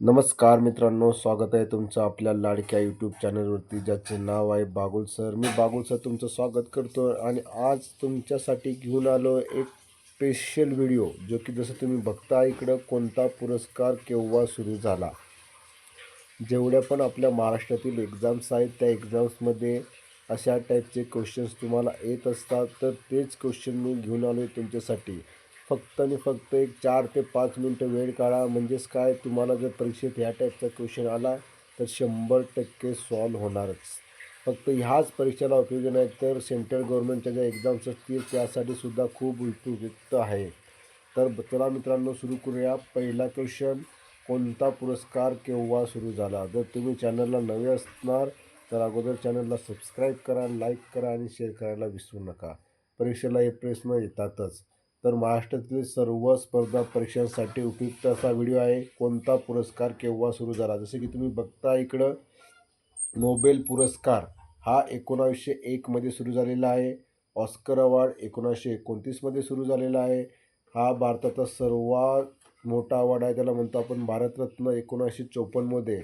नमस्कार मित्रांनो स्वागत आहे तुमचं आपल्या लाडक्या यूट्यूब चॅनलवरती ज्याचे नाव आहे बागुल सर. मी बागुल सर तुमचं स्वागत करतो आणि आज तुमच्यासाठी घेऊन आलो एक स्पेशल व्हिडिओ जो की जसं तुम्ही बघता इकडं कोणता पुरस्कार केव्हा सुरू झाला. जेवढ्या पण आपल्या महाराष्ट्रातील एक्झाम्स आहेत त्या एक्झाम्समध्ये अशा टाईपचे क्वेश्चन्स तुम्हाला येत असतात तर तेच क्वेश्चन मी घेऊन आलो आहे तुमच्यासाठी. फक्त आणि फक्त एक चार ते पाच मिनटं वेळ काढा. म्हणजेच काय? तुम्हाला जर परीक्षेत ह्या टाईपचा क्वेश्चन आला तर शंभर टक्के सॉल्व होणारच. फक्त ह्याच परीक्षेला उपयोगी नाही तर सेंट्रल गव्हर्नमेंटच्या ज्या एक्झाम्स असतील त्यासाठी सुद्धा खूप उपयुक्त आहे. तर चला मित्रांनो सुरू करूया. पहिला क्वेश्चन कोणता पुरस्कार केव्हा सुरू झाला? जर तुम्ही चॅनलला नवे असणार तर अगोदर चॅनलला सबस्क्राईब करा लाईक करा आणि शेअर करायला विसरू नका. परीक्षेला हे प्रश्न येतातच. तर महाराष्ट्रातील सर्व स्पर्धा परीक्षांसाठी उपयुक्त असा व्हिडिओ आहे. कोणता पुरस्कार केव्हा सुरू झाला? जसे की तुम्ही बघता इकडं नोबेल पुरस्कार हा एकोणावीसशे एकमध्ये सुरू झालेला आहे. ऑस्कर अवॉर्ड एकोणासशे एकोणतीसमध्ये सुरू झालेला आहे. हा भारताचा सर्वात मोठा अवॉर्ड आहे. त्याला म्हणतो आपण भारतरत्न एकोणासशे चोपन्नमध्ये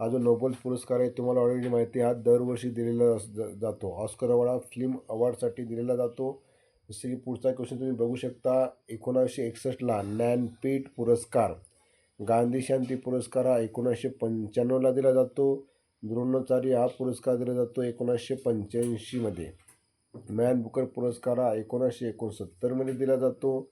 हा जो नोबेल पुरस्कार आहे तुम्हाला ऑलरेडी माहिती हा दरवर्षी दिलेला अस- जातो. ऑस्कर अवॉर्ड हा फिल्म अवॉर्डसाठी दिलेला जातो. जसं की पुढचा क्वेश्चन तुम्ही बघू शकता. एकोणावीसशे एकसष्टला ज्ञानपीठ पुरस्कार. गांधी शांती पुरस्कार हा एकोणीसशे पंच्याण्णवला दिला जातो. द्रोणाचार्य हा पुरस्कार दिला जातो एकोणीसशे पंच्याऐंशीमध्ये मॅन बुकर पुरस्कार हा एकोणीसशे एकोणसत्तरमध्ये दिला जातो.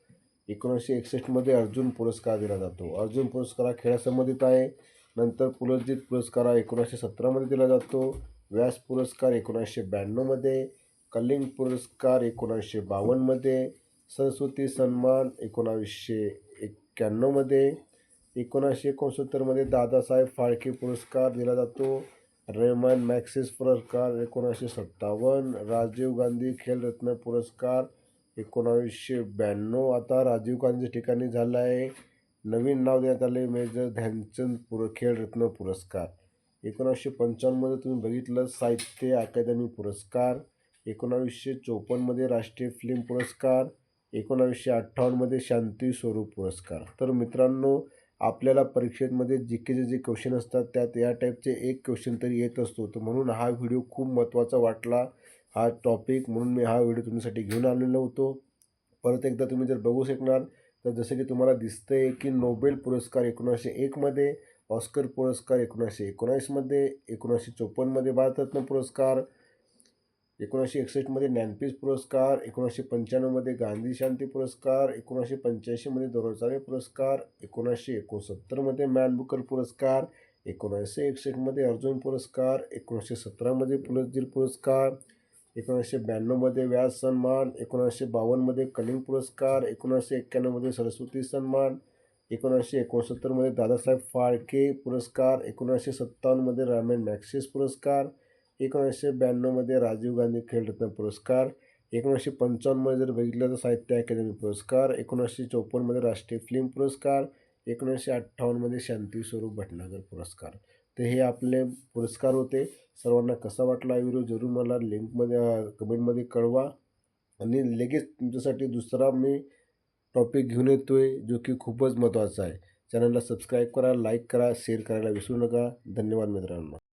एकोणीसशे एकसष्टमध्ये अर्जुन पुरस्कार दिला जातो. अर्जुन पुरस्कार हा खेळासंबंधित आहे. नंतर पुलजित पुरस्कार हा एकोणीसशे सतरामध्ये दिला जातो. व्यास पुरस्कार एकोणीसशे ब्याण्णवमध्ये कलिंग पुरस्कार एकोणीसशे बावन्नमध्ये सरस्वती सन्मान एकोणावीसशे एक्क्याण्णवमध्ये एकोणासशे एकोणसत्तरमध्ये दादासाहेब फाळके पुरस्कार दिला जातो. रेमन मॅक्सिस पुरस्कार एकोणीसशे सत्तावन्न राजीव गांधी खेलरत्न पुरस्कार एकोणावीसशे ब्याण्णव. आता राजीव गांधी ठिकाणी झाला आहे. नवीन नाव देण्यात आले मेजर ध्यानचंद पुर खेलरत्न पुरस्कार. एकोणीसशे पंचावन्नमध्ये तुम्ही बघितलं साहित्य अकादमी पुरस्कार. एकोणावीसशे चोपन्नमध्ये राष्ट्रीय फिल्म पुरस्कार एकोणावीसशे अठ्ठावन्नमध्ये शांती स्वरूप पुरस्कार. तर मित्रांनो आपल्याला परीक्षेमध्ये जी के जे क्वेश्चन असतात त्यात या टाईपचे एक क्वेश्चन तरी येत असतो. तर म्हणून हा व्हिडिओ खूप महत्त्वाचा वाटला. हा टॉपिक म्हणून मी हा व्हिडिओ तुमच्यासाठी घेऊन आलेलो होतो. परत एकदा तुम्ही जर बघू शकणार तर जसं की तुम्हाला दिसतंय की नोबेल पुरस्कार एकोणीसशे एकमध्ये ऑस्कर पुरस्कार एकोणीसशे एकोणावीसमध्ये एकोणीसशे चोपन्नमध्ये भारतरत्न पुरस्कार एकोणीसशे एकसष्टमध्ये ज्ञानपीठ पुरस्कार एकोणीसशे पंच्याण्णवमध्ये गांधी शांती पुरस्कार एकोणीसशे पंच्याऐंशीमध्ये द्रोणाचार्य पुरस्कार एकोणीसशे एकोणसत्तरमध्ये मॅन बुकर पुरस्कार एकोणीसशे एकसष्टमध्ये अर्जुन पुरस्कार एकोणीसशे सतरामध्ये पुलंजीर पुरस्कार एकोणीसशे ब्याण्णवमध्ये व्यास सन्मान एकोणीसशे बावन्नमध्ये कलिंग पुरस्कार एकोणीसशे एक्क्याण्णवमध्ये सरस्वती सन्मान एकोणीसशे एकोणसत्तरमध्ये दादासाहेब फाळके पुरस्कार एकोणीसशे सत्तावन्नमध्ये रामेन मॅक्सिस पुरस्कार एकोणीसशे ब्याण्णवमध्ये राजीव गांधी खेलरत्न पुरस्कार एकोणीसशे पंचावन्नमध्ये जर बघितलं तर साहित्य अकादमी पुरस्कार एकोणीसशे चौपन्नमध्ये राष्ट्रीय फिल्म पुरस्कार एकोणीसशे अठ्ठावन्नमध्ये शांती स्वरूप भटनागर पुरस्कार. तर हे आपले पुरस्कार होते. सर्वांना कसा वाटला हा व्हिडिओ जरूर मला लिंकमध्ये कमेंटमध्ये कळवा. आणि लगेच तुमच्यासाठी दुसरा मी टॉपिक घेऊन येतो आहे जो की खूपच महत्त्वाचा आहे. चॅनलला सबस्क्राईब करा लाईक करा शेअर करायला विसरू नका. धन्यवाद मित्रांनो.